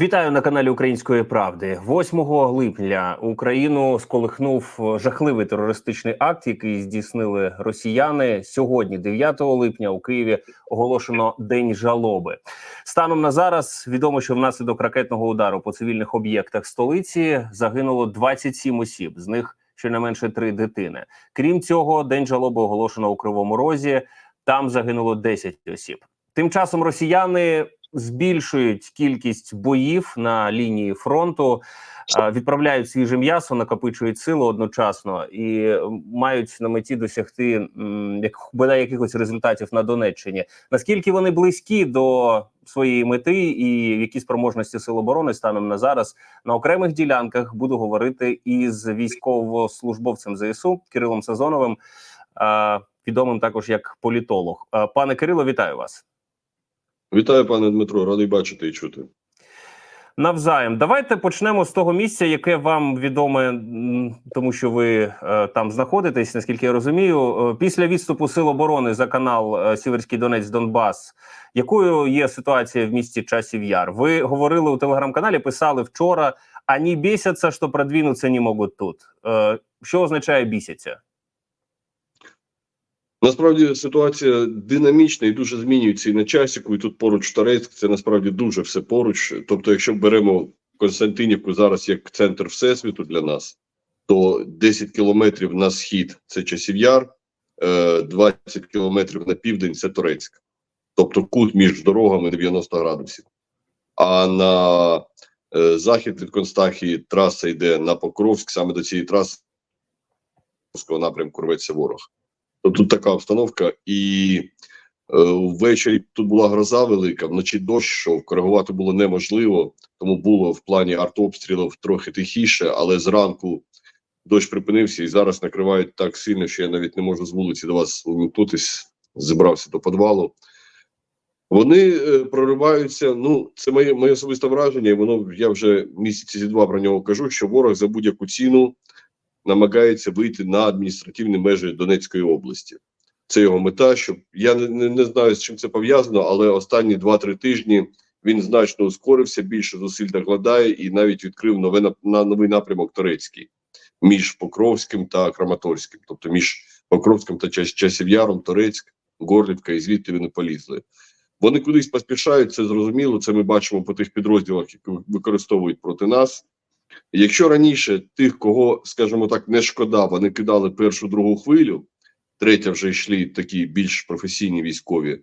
Вітаю на каналі Української правди. 8 липня Україну сколихнув жахливий терористичний акт, який здійснили росіяни. Сьогодні, 9 липня, у Києві оголошено день жалоби. Станом на зараз відомо, що внаслідок ракетного удару по цивільних об'єктах столиці загинуло 27 осіб. З них щонайменше три дитини. Крім цього, день жалоби оголошено у Кривому Розі. Там загинуло 10 осіб. Тим часом росіяни збільшують кількість боїв на лінії фронту, відправляють свіже м'ясо, накопичують силу одночасно і мають на меті досягти як бодай якихось результатів на Донеччині. Наскільки вони близькі до своєї мети, і які спроможності сил оборони станом на зараз на окремих ділянках буду говорити із військовослужбовцем ЗСУ Кирилом Сазоновим, відомим також як політолог. Пане Кирило, вітаю вас. Вітаю, пане Дмитро, радий бачити і чути. Навзаєм, давайте почнемо з того місця, яке вам відоме, тому що ви е, там знаходитесь, наскільки я розумію. Е, Після відступу сил оборони за канал е, Сіверський Донець Донбас. Якою є ситуація в місті Часів Яр? Ви говорили у телеграм-каналі, писали вчора. Ані бісяться, що продвинуться не можуть тут. Е, Що означає бісяться? Насправді ситуація динамічна і дуже змінюється і на часіку, і тут поруч Торецьк. Це насправді дуже все поруч. Тобто, якщо беремо Константинівку зараз як центр всесвіту для нас, то 10 кілометрів на схід це часів яр, е, 20 кілометрів на південь це Торецьк. Тобто кут між дорогами 90 градусів. А на е, захід від Констахії траса йде на Покровськ, саме до цієї траси напрямку рветься ворог. То тут така обстановка, і е, ввечері тут була гроза велика, вночі дощ, що коригувати було неможливо, тому було в плані артобстрілів трохи тихіше, але зранку дощ припинився і зараз накривають так сильно, що я навіть не можу з вулиці до вас увімкнутись, зібрався до підвалу. Вони е, прориваються. Ну, це моє моє особисте враження, і воно я вже місяці зі два про нього кажу, що ворог за будь-яку ціну намагається вийти на адміністративні межі Донецької області. Це його мета. Щоб я не, не, знаю з чим це пов'язано, але останні 2-3 тижні він значно ускорився, більше зусиль накладає і навіть відкрив нове на, новий напрямок Турецький між Покровським та Краматорським, тобто між Покровським та Час, Часів'яром, Торецьк, Горлівка, і звідти вони полізли. Вони кудись поспішають, це зрозуміло. Це ми бачимо по тих підрозділах, які використовують проти нас. Якщо раніше тих, кого, скажімо так, не шкода, вони кидали першу другу хвилю, третя вже йшли такі більш професійні військові,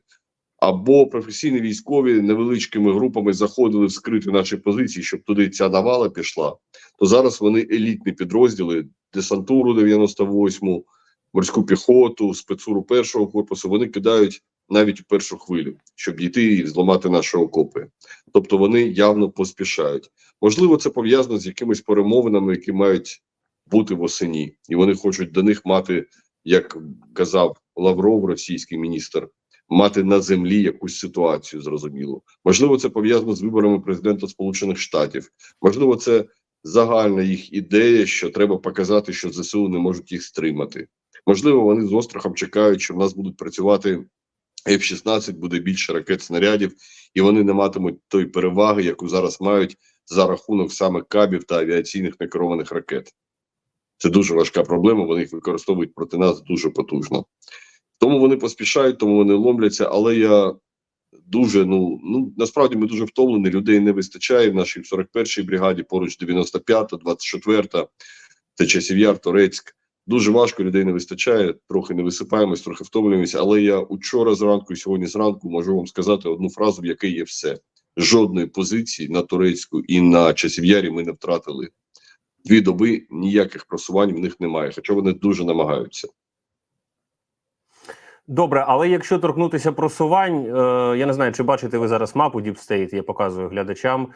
або професійні військові невеличкими групами заходили вскрити наші позиції, щоб туди ця навала пішла, то зараз вони елітні підрозділи, десантуру 98-му, морську піхоту, спецуру першого корпусу, вони кидають навіть у першу хвилю, щоб дійти і зламати наші окопи. Тобто вони явно поспішають. Можливо, це пов'язано з якимись перемовинами, які мають бути восені, і вони хочуть до них мати, як казав Лавров, російський міністр, мати на землі якусь ситуацію. Зрозуміло. Можливо, це пов'язано з виборами президента Сполучених Штатів. Можливо, це загальна їх ідея, що треба показати, що ЗСУ не можуть їх стримати. Можливо, вони з острахом чекають, що в нас будуть працювати F-16, буде більше ракет снарядів, і вони не матимуть тої переваги, яку зараз мають за рахунок саме кабів та авіаційних некерованих ракет. Це дуже важка проблема. Вони їх використовують проти нас дуже потужно. Тому вони поспішають, тому вони ломляться. Але я дуже ну ну насправді ми дуже втомлені. Людей не вистачає в нашій 41-й бригаді, поруч 95-та, 24-та, це часів яр, Торецьк. Дуже важко людей не вистачає, трохи не висипаємось, трохи втомлюємося. Але я учора зранку і сьогодні зранку можу вам сказати одну фразу, в якій є все. Жодної позиції на турецьку і на часів'ярі ми не втратили. Дві доби ніяких просувань в них немає, хоча вони дуже намагаються. Добре, але якщо торкнутися просувань, е, я не знаю, чи бачите ви зараз мапу Deep State, я показую глядачам.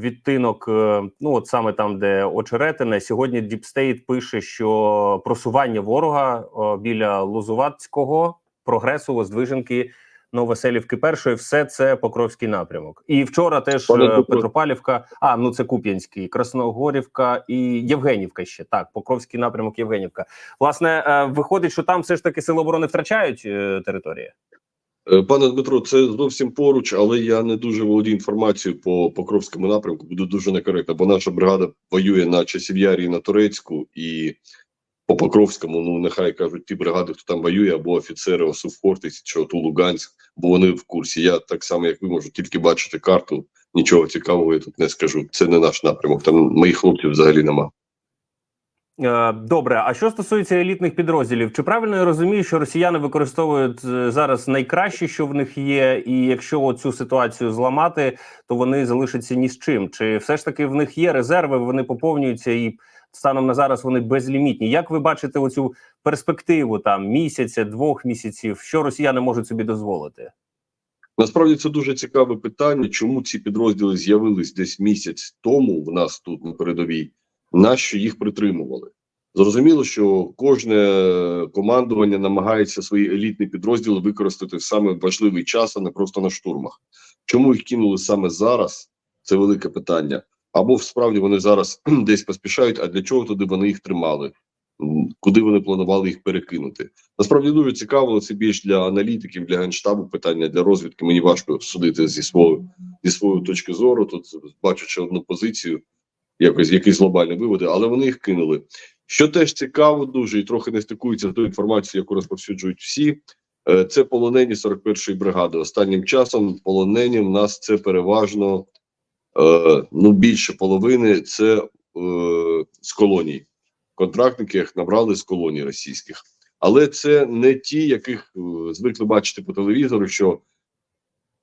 Відтинок, е, ну от саме там, де очеретине, сьогодні Deep State пише, що просування ворога біля Лозуватського, прогресу, Воздвиженки, Новоселівки першої, все це Покровський напрямок. І вчора теж е, а ну це Куп'янський, Красногорівка і Євгенівка ще так. Покровський напрямок Євгенівка. Власне, е, виходить, що там все ж таки сили оборони втрачають е, території. Пане Дмитро, це зовсім поруч, але я не дуже володію інформацією по Покровському напрямку. Буду дуже некоректно, бо наша бригада воює на Часів'ярі на Турецьку, і по Покровському, ну нехай кажуть ті бригади, хто там воює, або офіцери ОСУ чи ОТУ Луганськ, бо вони в курсі. Я так само, як ви можу тільки бачити карту. Нічого цікавого я тут не скажу. Це не наш напрямок. Там моїх хлопців взагалі нема. Е, Добре, а що стосується елітних підрозділів, чи правильно я розумію, що росіяни використовують е, зараз найкраще, що в них є, і якщо цю ситуацію зламати, то вони залишаться ні з чим? Чи все ж таки в них є резерви, вони поповнюються і станом на зараз вони безлімітні? Як ви бачите оцю перспективу там місяця, двох місяців? Що росіяни можуть собі дозволити? Насправді це дуже цікаве питання, чому ці підрозділи з'явились десь місяць тому в нас тут на передовій, нащо їх притримували. Зрозуміло, що кожне командування намагається свої елітні підрозділи використати в саме важливий час, а не просто на штурмах. Чому їх кинули саме зараз? Це велике питання. Або справді вони зараз десь поспішають, а для чого туди вони їх тримали? Куди вони планували їх перекинути? Насправді дуже цікаво. Це більш для аналітиків, для генштабу питання для розвідки. Мені важко судити зі свого зі своєї точки зору. Тут бачучи одну позицію, якось якісь глобальні виводи, але вони їх кинули. Що теж цікаво, дуже і трохи не стикується з тою інформацією, яку розповсюджують всі. е, Це полонені 41-ї бригади. Останнім часом полонені в нас це переважно ну більше половини це е, з колоній. Контрактники їх набрали з колоній російських. Але це не ті, яких е, звикли бачити по телевізору, що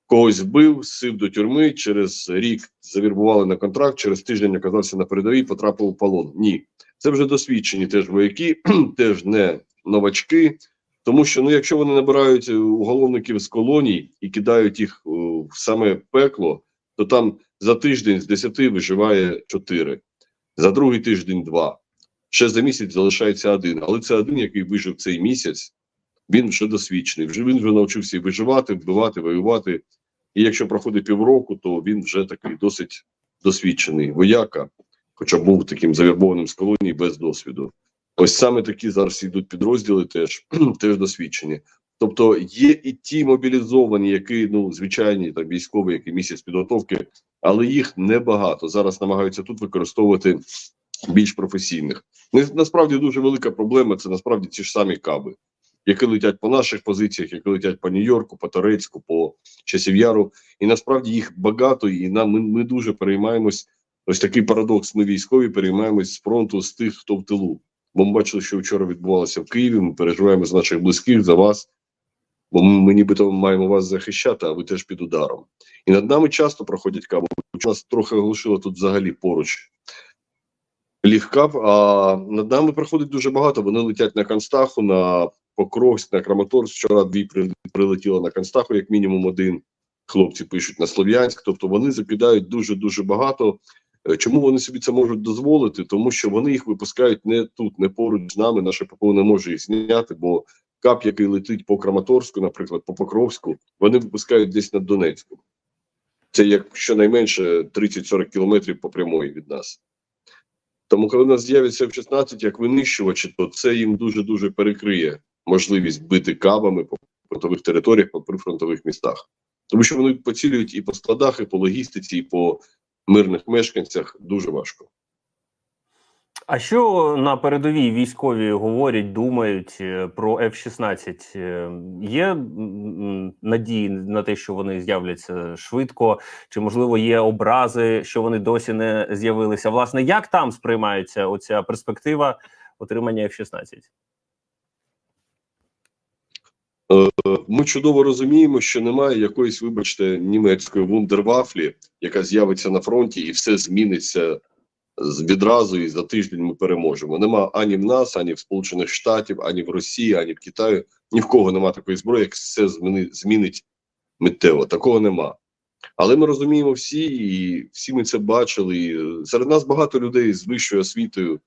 когось вбив, сив до тюрми, через рік завірбували на контракт, через тиждень оказався на передовій, потрапив у полон. Ні, це вже досвідчені теж вояки, теж не новачки. Тому що ну, якщо вони набирають е, уголовників з колоній і кидають їх е, в саме пекло, то там за тиждень з 10 виживає 4, за другий тиждень 2. Ще за місяць залишається один. Але це один, який вижив цей місяць, він вже досвідчений. Вже він вже навчився виживати, вбивати, воювати. І якщо проходить півроку, то він вже такий досить досвідчений вояка, хоча був таким завірбованим з колонії без досвіду. Ось саме такі зараз йдуть підрозділи, теж теж досвідчені. Тобто є і ті мобілізовані, які ну звичайні там військові, які місяць підготовки, але їх небагато. Зараз намагаються тут використовувати більш професійних. Насправді дуже велика проблема. Це насправді ті ж самі каби, які летять по наших позиціях, які летять по Нью-Йорку, по Торецьку, по Часів'яру. І насправді їх багато, і нам ми, ми дуже переймаємось. Ось такий парадокс. Ми військові переймаємось з фронту з тих, хто в тилу. Бо ми бачили, що вчора відбувалося в Києві. Ми переживаємо за наших близьких, за вас. Бо ми, нібито маємо вас захищати, а ви теж під ударом. І над нами часто проходять каби. Нас трохи оголошило тут взагалі поруч лігкап, а над нами проходить дуже багато. Вони летять на Констаху, на Покровськ, на Краматорськ. Вчора дві при- прилетіло на Констаху, як мінімум один. Хлопці пишуть на Слов'янськ. Тобто вони закидають дуже дуже багато. Е, Чому вони собі це можуть дозволити? Тому що вони їх випускають не тут, не поруч з нами. Наше ППО не може їх зняти, бо кап, який летить по Краматорську, наприклад, по Покровську, вони випускають десь над Донецьком. Це як щонайменше 30-40 кілометрів по прямої від нас. Тому, коли в нас з'явиться F-16 як винищувачі, то це їм дуже дуже перекриє можливість бити кабами по фронтових територіях, по прифронтових містах, тому що вони поцілюють і по складах, і по логістиці, і по мирних мешканцях дуже важко. А що на передовій військові говорять, думають е, про F-16? Е, Є надії на те, що вони з'являться швидко, чи можливо є образи, що вони досі не з'явилися? Власне, як там сприймається оця перспектива отримання F-16? Ми чудово розуміємо, що немає якоїсь, вибачте, німецької вундервафлі, яка з'явиться на фронті, і все зміниться відразу, і за тиждень ми переможемо. Нема ані в нас, ані в Сполучених Штатів, ані в Росії, ані в Китаї. Ні в кого нема такої зброї, як все зміни, змінить миттєво. Такого нема. Але ми розуміємо всі, і всі ми це бачили. І серед нас багато людей з вищою освітою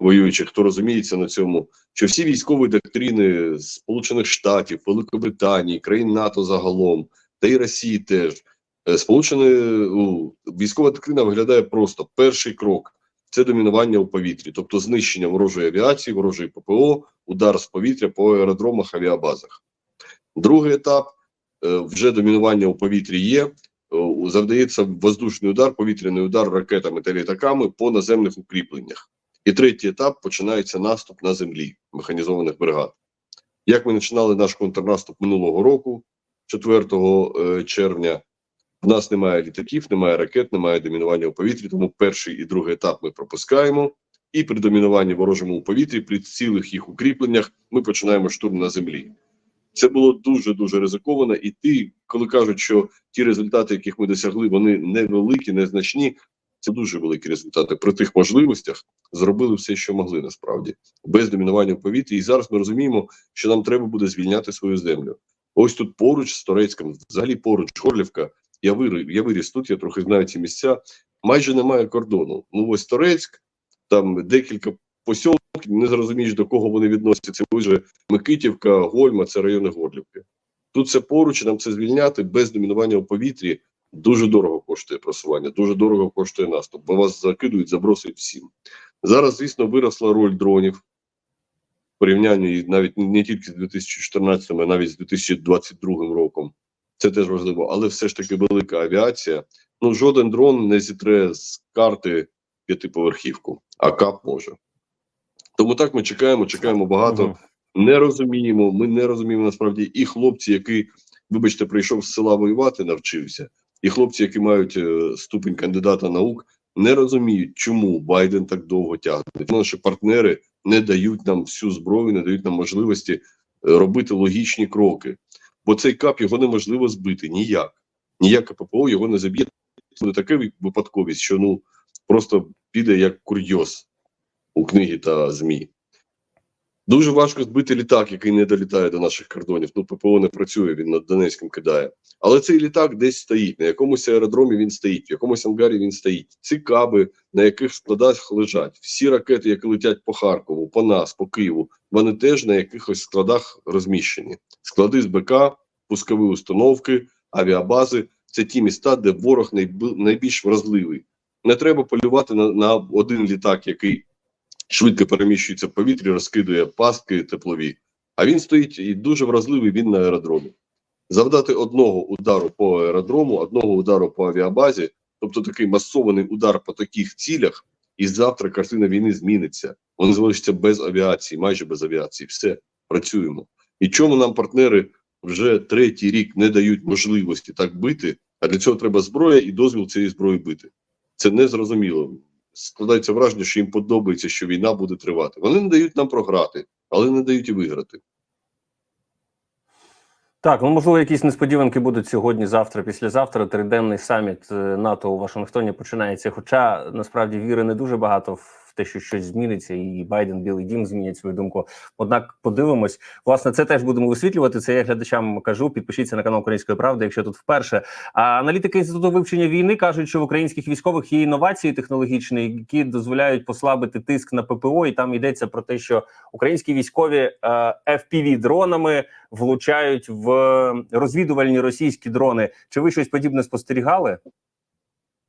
воюючих, хто розуміється на цьому, що всі військові доктрини Сполучених Штатів, Великобританії, країн НАТО загалом, та й Росії теж. Е, Сполучені ну, військова доктрина виглядає просто перший крок це домінування у повітрі, тобто знищення ворожої авіації, ворожої ППО, удар з повітря по аеродромах, авіабазах. Другий етап е, вже домінування у повітрі є. е, Завдається воздушний удар, повітряний удар ракетами та літаками по наземних укріпленнях. І третій етап починається наступ на землі механізованих бригад. Як ми починали наш контрнаступ минулого року, 4 е, червня, в нас немає літаків, немає ракет, немає домінування у повітрі, тому перший і другий етап ми пропускаємо. І при домінуванні ворожому у повітрі, при цілих їх укріпленнях, ми починаємо штурм на землі. Це було дуже дуже ризиковано. І ти, коли кажуть, що ті результати, яких ми досягли, вони невеликі, незначні. Це дуже великі результати. При тих можливостях зробили все, що могли насправді, без домінування в повітрі. І зараз ми розуміємо, що нам треба буде звільняти свою землю. Ось тут поруч з Торецьком, взагалі поруч Горлівка. Я виріс, я виріс тут, я трохи знаю ці місця. Майже немає кордону. Ну ось Торецьк, там декілька посілків, не зрозумієш, до кого вони відносяться. Це вже Микитівка, Гольма, це райони Горлівки. Тут це поруч, нам це звільняти без домінування у повітрі. Дуже дорого коштує просування, дуже дорого коштує наступ, бо вас закидують, забросують всім. Зараз, звісно, виросла роль дронів порівнянні навіть не тільки з 2014, а навіть з 2022 роком. Це теж важливо, але все ж таки велика авіація. Ну, жоден дрон не зітре з карти п'ятиповерхівку, а КАП може. Тому так ми чекаємо, чекаємо багато Мгм. не розуміємо. Ми не розуміємо насправді і хлопці, який, вибачте, прийшов з села воювати, навчився, і хлопці, які мають е, ступень кандидата наук, не розуміють, чому Байден так довго тягне. Наші партнери не дають нам всю зброю, не дають нам можливості е, робити логічні кроки. Бо цей кап його неможливо збити ніяк. Ніяке ППО його не заб'є. Це буде така випадковість, що ну просто піде як курйоз у книги та ЗМІ. Дуже важко збити літак, який не долітає до наших кордонів. Ну, ППО не працює, він над Донецьком кидає. Але цей літак десь стоїть, на якомусь аеродромі він стоїть, в якомусь ангарі він стоїть. Ці каби, на яких складах лежать. Всі ракети, які летять по Харкову, по нас, по Києву, вони теж на якихось складах розміщені. Склади з БК, пускові установки, авіабази це ті міста, де ворог найбільш вразливий. Не треба полювати на, на один літак, який швидко переміщується в повітрі, розкидує пастки теплові. А він стоїть і дуже вразливий він на аеродромі. Завдати одного удару по аеродрому, одного удару по авіабазі, тобто такий масований удар по таких цілях, і завтра картина війни зміниться. Вони залишаться без авіації, майже без авіації. Все, працюємо. І чому нам партнери вже третій рік не дають можливості так бити, а для цього треба зброя і дозвіл цієї зброї бити. Це незрозуміло. Складається враження, що їм подобається, що війна буде тривати. Вони не дають нам програти, але не дають і виграти. Так, ну можливо, якісь несподіванки будуть сьогодні, завтра, післязавтра. Триденний саміт е, НАТО у Вашингтоні починається. Хоча насправді віри не дуже багато в те, що щось зміниться, і Байден, Білий Дім змінять свою думку. Однак подивимось. Власне, це теж будемо висвітлювати. Це я глядачам кажу. Підпишіться на канал Української правди, якщо тут вперше. А аналітики інституту вивчення війни кажуть, що в українських військових є інновації технологічні, які дозволяють послабити тиск на ППО. І там йдеться про те, що українські військові е, fpv дронами влучають в розвідувальні російські дрони. Чи ви щось подібне спостерігали?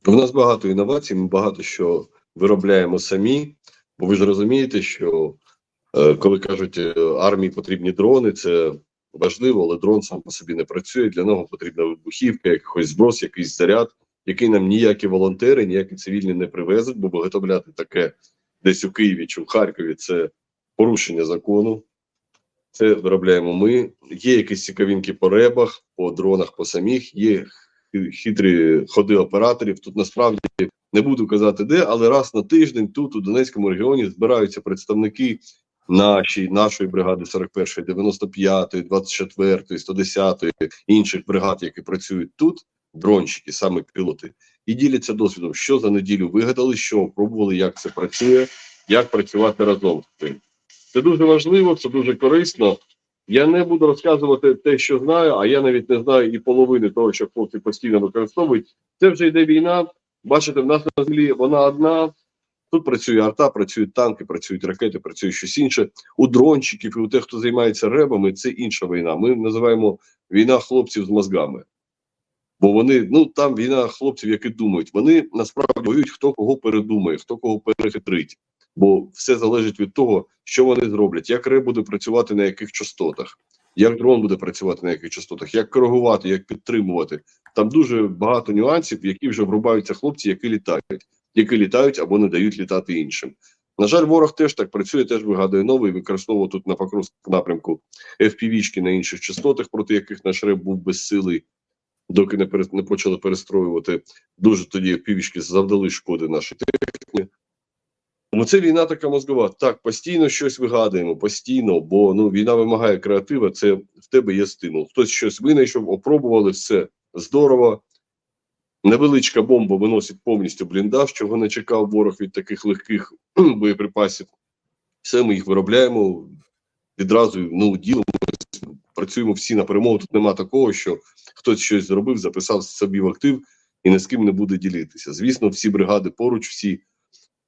У нас багато інновацій, ми багато що виробляємо самі, бо ви ж розумієте, що е, коли кажуть, е, армії потрібні дрони, це важливо, але дрон сам по собі не працює. Для нього потрібна вибухівка, якийсь зброс, якийсь заряд, який нам ніякі волонтери, ніякі цивільні не привезуть, бо виготовляти таке десь у Києві чи в Харкові це порушення закону. Це виробляємо ми. Є якісь цікавинки по ребах, по дронах, по самих, є хитрі ходи операторів. Тут насправді не буду казати де, але раз на тиждень тут, у Донецькому регіоні, збираються представники наші, нашої бригади 41-ї, 95-ї, 24-ї, 110-ї, інших бригад, які працюють тут, дронщики, саме пілоти, і діляться досвідом, що за неділю вигадали, що пробували, як це працює, як працювати разом з цим. Це дуже важливо, це дуже корисно. Я не буду розказувати те, що знаю, а я навіть не знаю і половини того, що хлопці постійно використовують. Це вже йде війна. Бачите, в нас на землі вона одна. Тут працює арта, працюють танки, працюють ракети, працює щось інше. У дрончиків і у тих, хто займається ребами, це інша війна. Ми називаємо війна хлопців з мозгами. Бо вони, ну там війна хлопців, які думають. Вони насправді воюють, хто кого передумає, хто кого перехитрить. Бо все залежить від того, що вони зроблять, як РЕБ буде працювати на яких частотах. Як дрон буде працювати на яких частотах, як коригувати, як підтримувати. Там дуже багато нюансів, які вже врубаються хлопці, які літають, які літають або не дають літати іншим. На жаль, ворог теж так працює, теж вигадує новий, використовував тут на Покровському напрямку FPV-шки на інших частотах, проти яких наш реп був безсилий, доки не, пере, не почали перестроювати. Дуже тоді FPV-шки завдали шкоди нашій техніці. Тому це війна така мозгова. Так, постійно щось вигадуємо, постійно, бо ну війна вимагає креатива, це в тебе є стимул. Хтось щось винайшов, опробували, все здорово. Невеличка бомба виносить повністю бліндаж, чого не чекав ворог від таких легких боєприпасів. Все, ми їх виробляємо відразу ну, ділимо, працюємо всі на. Тут нема такого, що хтось щось зробив, записав собі в актив і ні з ким не буде ділитися. Звісно, всі бригади поруч, всі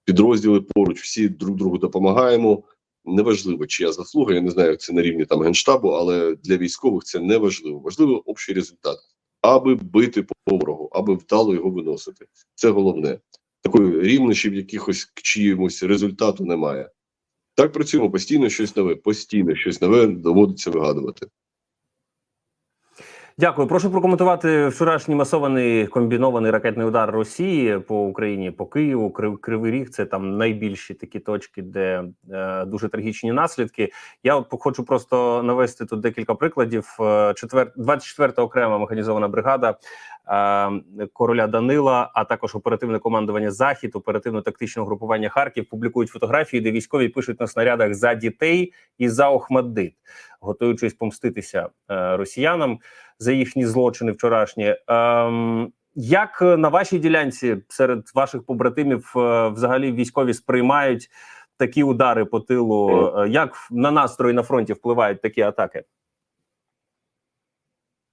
підрозділи поруч, всі друг другу допомагаємо. Неважливо, чия заслуга, я не знаю, як це на рівні там генштабу, але для військових це не важливо. Важливо общий результат, аби бити по ворогу, аби вдало його виносити. Це головне. Такої рівнощів якихось к чиємусь результату немає. Так працюємо постійно щось нове, постійно щось нове доводиться вигадувати. Дякую. Прошу прокоментувати вчорашній масований комбінований ракетний удар Росії по Україні, по Києву. Крив, Кривий Ріг це там найбільші такі точки, де е, дуже трагічні наслідки. Я от хочу просто навести тут декілька прикладів. Е, Четвер... 24 окрема механізована бригада е, короля Данила, а також оперативне командування Захід, оперативно-тактичне групування Харків публікують фотографії, де військові пишуть на снарядах за дітей і за Охмаддит, готуючись помститися е, росіянам за їхні злочини вчорашні. Ем, як на вашій ділянці серед ваших побратимів е, взагалі військові сприймають такі удари по тилу? Е, Як на настрої на фронті впливають такі атаки?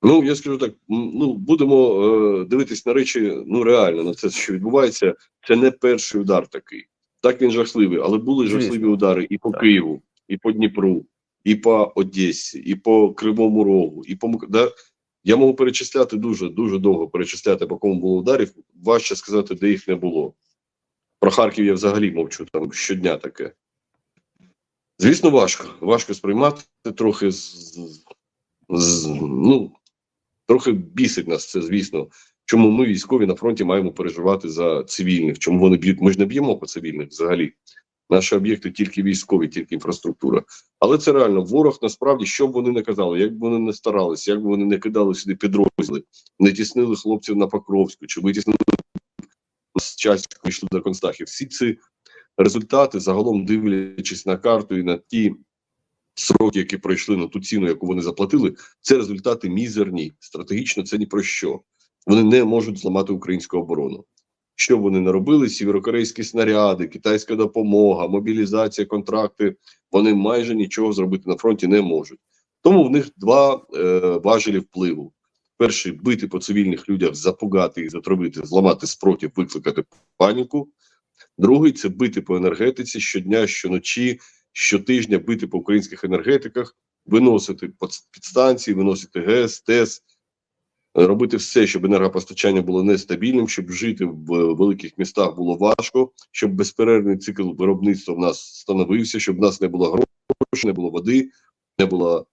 Ну я скажу так: ну будемо е, дивитись на речі. Ну реально на це, що відбувається. Це не перший удар такий. Так він жахливий, але були Звісно. жахливі удари і по Так. Києву, і по Дніпру, і по Одесі, і по Кривому Рогу, і по да? Я можу перечисляти дуже дуже довго перечисляти, по кому було ударів. Важче сказати, де їх не було. Про Харків я взагалі мовчу там щодня таке. Звісно, важко. Важко сприймати трохи з, з- ну трохи бісить нас це, звісно. Чому ми, військові, на фронті маємо переживати за цивільних? Чому вони б'ють? Ми ж не б'ємо по цивільних взагалі. Наші об'єкти тільки військові, тільки інфраструктура. Але це реально ворог насправді, що б вони не казали, як б вони не старалися, як б вони не кидали сюди підрозділи, не тіснили хлопців на Покровську, чи витіснили з часу, йшли до Констахів. Всі ці результати, загалом дивлячись на карту і на ті сроки, які пройшли на ту ціну, яку вони заплатили, це результати мізерні. Стратегічно це ні про що. Вони не можуть зламати українську оборону. Що вони не робили? Сєвєрокорейські снаряди, китайська допомога, мобілізація, контракти. Вони майже нічого зробити на фронті не можуть. Тому в них два е, важелі впливу: перший бити по цивільних людях, запугати їх, затравити, зламати спротив, викликати паніку. Другий це бити по енергетиці щодня, щоночі, щотижня бити по українських енергетиках, виносити підстанції, виносити ГЕС, ТЕС, робити все, щоб енергопостачання було нестабільним, щоб жити в великих містах було важко, щоб безперервний цикл виробництва в нас становився, щоб в нас не було грошей, не було води, не було.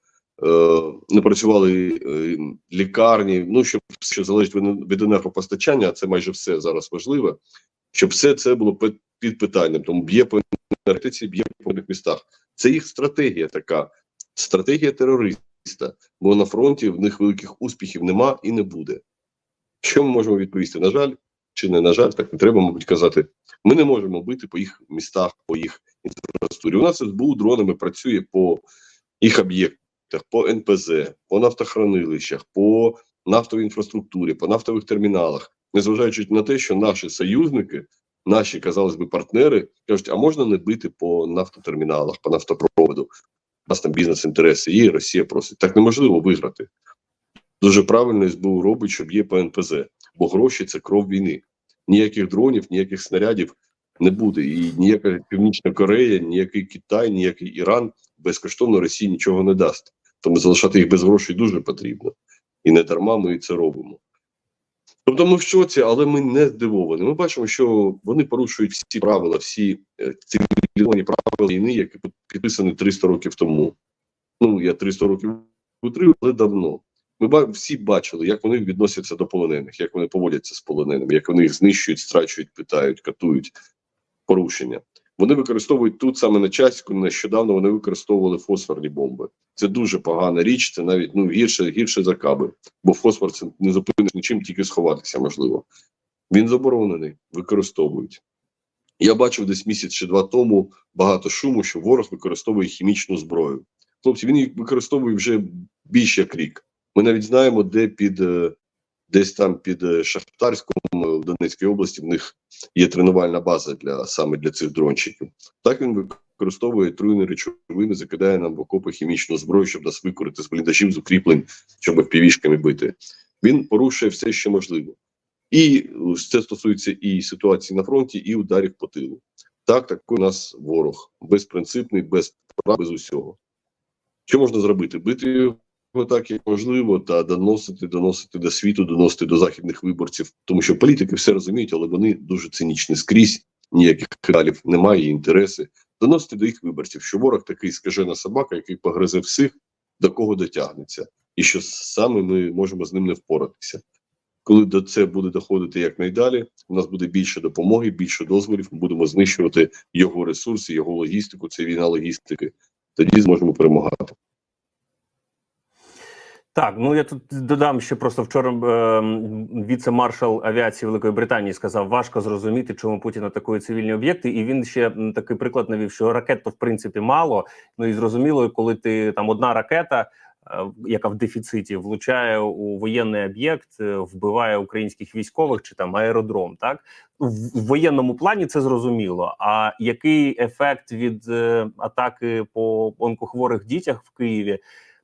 е, Не працювали е, лікарні, ну щоб що залежить від енергопостачання, а це майже все зараз важливе, щоб все це було під питанням. Тому б'є по енергетиці, б'є по містах. Це їх стратегія така, стратегія терориста. Бо на фронті в них великих успіхів нема і не буде. Що ми можемо відповісти? На жаль, чи не на жаль, так не треба, мабуть, казати. Ми не можемо бити по їх містах, по їх інфраструктурі. У нас СБУ дронами працює по їх об'єктах, по НПЗ, по нафтохранилищах, по нафтовій інфраструктурі, по нафтових терміналах, незважаючи на те, що наші союзники, наші, казалось би, партнери кажуть, а можна не бити по нафтотерміналах, по нафтопроводу. У нас там бізнес-інтереси є, Росія просить. Так неможливо виграти. Дуже правильно СБУ робить, щоб є по НПЗ, бо гроші це кров війни. Ніяких дронів, ніяких снарядів не буде. І ніяка Північна Корея, ніякий Китай, ніякий Іран безкоштовно Росії нічого не дасть. Тому залишати їх без грошей дуже потрібно. І не дарма ми це робимо. Тобто ми в шоці, але ми не здивовані. Ми бачимо, що вони порушують всі правила, всі е, цивілізовані правила війни, які підписані 300 років тому. Ну, я 300 років утримували давно. Ми всі бачили, як вони відносяться до полонених, як вони поводяться з полоненими, як вони їх знищують, страчують, питають, катують порушення. Вони використовують тут саме на часі, коли нещодавно вони використовували фосфорні бомби. Це дуже погана річ, це навіть ну гірше, гірше за каби, бо фосфор це не зупиниш нічим, тільки сховатися можливо. Він заборонений, використовують. Я бачив десь місяць чи два тому багато шуму, що ворог використовує хімічну зброю. Хлопці, він їх використовує вже більше як рік. Ми навіть знаємо, де під е, десь там під е, Шахтарськом е, в Донецькій області в них є тренувальна база для саме для цих дрончиків. Так він використовує отруйні речовини, закидає нам в окопи хімічну зброю, щоб нас викорити з бліндажів, з укріплень, щоб півішками бити. Він порушує все, що можливо. І е, це стосується і ситуації на фронті, і ударів по тилу. Так, такий у нас ворог безпринципний, без прав, без усього. Що можна зробити? Бити його так, як можливо, та доносити, доносити до світу, доносити до західних виборців, тому що політики все розуміють, але вони дуже цинічні скрізь. Ніяких калів немає, інтереси. Доносити до їх виборців, що ворог такий скажена собака, який погризе всіх, до кого дотягнеться, і що саме ми можемо з ним не впоратися. Коли до це буде доходити якнайдалі, у нас буде більше допомоги, більше дозволів. Ми будемо знищувати його ресурси, його логістику. Це війна логістики. Тоді зможемо перемагати. Так, ну я тут додам, що просто вчора е, віце-маршал авіації Великої Британії сказав, важко зрозуміти, чому Путін атакує цивільні об'єкти, і він ще такий приклад навів, що ракет то в принципі мало. Ну і зрозуміло, коли ти там одна ракета, яка в дефіциті, влучає у воєнний об'єкт, е, вбиває українських військових чи там аеродром. Так в, в воєнному плані це зрозуміло. А який ефект від е, атаки по онкохворих дітях в Києві?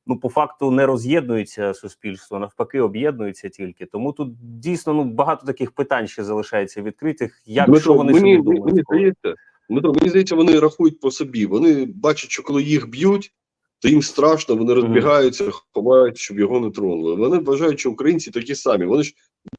ну по факту не роз'єднується суспільство, навпаки, об'єднується тільки. Тому тут дійсно ну багато таких питань ще залишається відкритих. Як Дмитро, що вони мені, собі думають? мені здається, Дмитро, мені здається, вони рахують по собі. Вони бачать, що коли їх б'ють, то їм страшно, вони розбігаються, ховають, щоб його не тронули. Вони вважають, що українці такі самі. Вони ж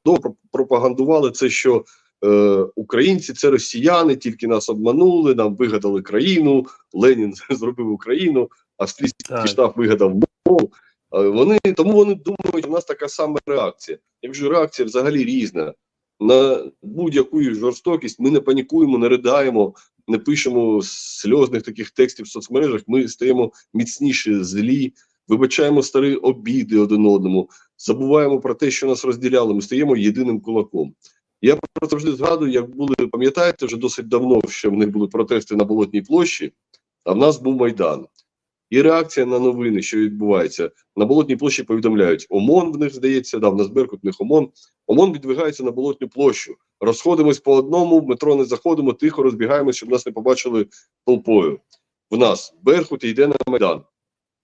довго пропагандували це, що е, українці це росіяни, тільки нас обманули, нам вигадали країну. Ленін зробив Україну, австрійський Так. штаб вигадав мову. Вони тому вони думають, що в нас така сама реакція. Якщо реакція взагалі різна на будь-яку жорстокість, ми не панікуємо, не ридаємо, не пишемо сльозних таких текстів в соцмережах. Ми стаємо міцніші, злі, вибачаємо старі обіди один одному, забуваємо про те, що нас розділяло. Ми стаємо єдиним кулаком. Я просто завжди згадую, як були, пам'ятаєте, вже досить давно, що в них були протести на Болотній площі, а в нас був Майдан. І реакція на новини, що відбувається. На Болотній площі повідомляють, ОМОН в них здається, да, в нас Беркут, в них ОМОН. ОМОН відвигається на Болотню площу. Розходимось по одному, в метро не заходимо, тихо розбігаємось, щоб нас не побачили толпою. В нас Беркут йде на Майдан.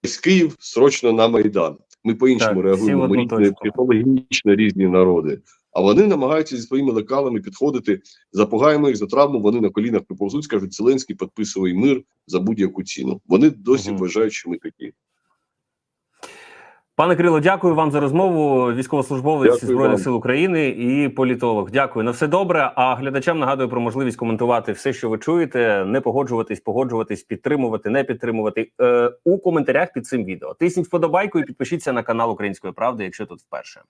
З Київ срочно на Майдан. Ми по-іншому реагуємо. Ми різні, психологічно різні народи. А вони намагаються зі своїми лекалами підходити, запугаємо їх за травму, вони на колінах приповзуть, скажуть, Зеленський підписує мир за будь-яку ціну. Вони досі Мгм. вважають, що ми такі. Пане Крило, дякую вам за розмову. Військовослужбовець Дякую збройних вам. сил України і політолог. Дякую на все добре. А глядачам нагадую про можливість коментувати все, що ви чуєте, не погоджуватись, погоджуватись, підтримувати, не підтримувати е, у коментарях під цим відео. Тисніть вподобайку і підпишіться на канал Української правди, якщо тут вперше.